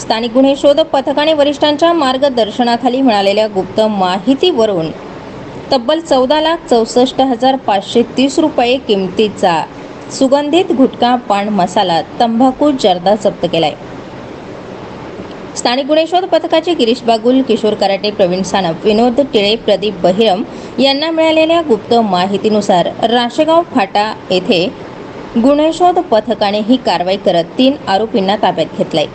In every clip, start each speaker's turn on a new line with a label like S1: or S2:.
S1: स्थानिक गुन्हे शोधक पथकाने वरिष्ठांच्या मार्गदर्शनाखाली मिळालेल्या गुप्त माहितीवरून तब्बल चौदा लाख चौसष्ट हजार पाचशे तीस रुपये किमतीचा सुगंधित गुटखा पान मसाला तंबाखू जर्दा जप्त केलाय. स्थानिक गुन्हे शोध पथकाचे गिरीश बागुल किशोर कराटे प्रवीण सानप विनोद टिळे प्रदीप बहिरम यांना मिळालेल्या गुप्त माहितीनुसार राशेगाव फाटा येथे गुन्हे शोध पथकाने ही कारवाई करत तीन आरोपींना ताब्यात घेतलाय.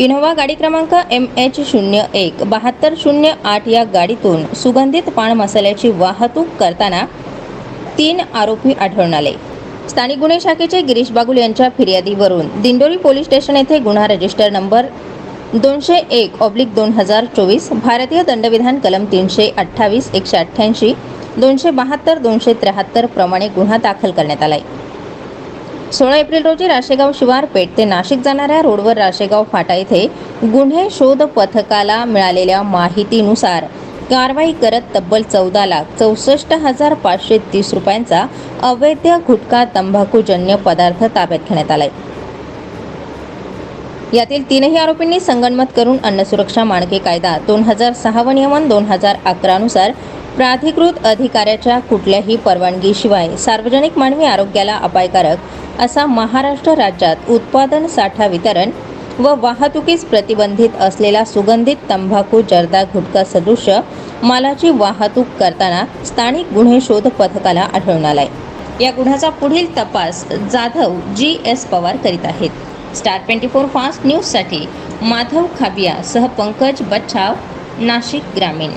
S1: इनोव्हा गाडी क्रमांक एम एच शून्य एक बहात्तर शून्य आठ या गाडीतून सुगंधित पान मसाल्याची वाहतूक करताना तीन आरोपी आढळून आले. स्थानिक गुन्हे शाखेचे गिरीश बागुल यांच्या फिर्यादीवरून दिंडोरी पोलीस स्टेशन येथे गुन्हा रजिस्टर नंबर दोनशे एक ऑब्लिक दोन हजार चोवीस भारतीय दंडविधान कलम तीनशे अठ्ठावीस एकशे अठ्ठ्याऐंशी दोनशे बहात्तर दोनशे त्र्याहत्तर प्रमाणे गुन्हा दाखल करण्यात आला आहे सोळा एप्रिल रोजी राशेगाव शिवार पेठ ते नाशिक जाणाऱ्या रोडवर राशेगाव फाटा येथे गुन्हे शोध पथकाला मिळालेल्या माहितीनुसार कारवाई करत तब्बल चौदा लाख चौसष्ट हजार पाचशे तीस रुपयांचा अवैध गुटखा तंबाखूजन्य पदार्थ ताब्यात घेण्यात आलाय. यातील तीनही आरोपींनी संगणमत करून अन्न सुरक्षा मानके कायदा दोन हजार सहा व नियमन दोन हजार अकरानुसार प्राधिकृत अधिकाऱ्याच्या कुठल्याही परवानगीशिवाय सार्वजनिक मानवी आरोग्याला अपायकारक असा महाराष्ट्र राज्यात उत्पादन साठा वितरण व वाहतुकीस प्रतिबंधित असलेला सुगंधित तंबाखू जर्दा गुटखा सदृश्य मालाची वाहतूक करताना स्थानिक गुन्हे शोध पथकाला आढळून आलाय. या गुन्ह्याचा पुढील तपास जाधव जी एस पवार करीत आहेत. स्टार ट्वेंटी फोर फास्ट न्यूजसाठी माधव खाबिया सह पंकज बच्छाव नाशिक ग्रामीण.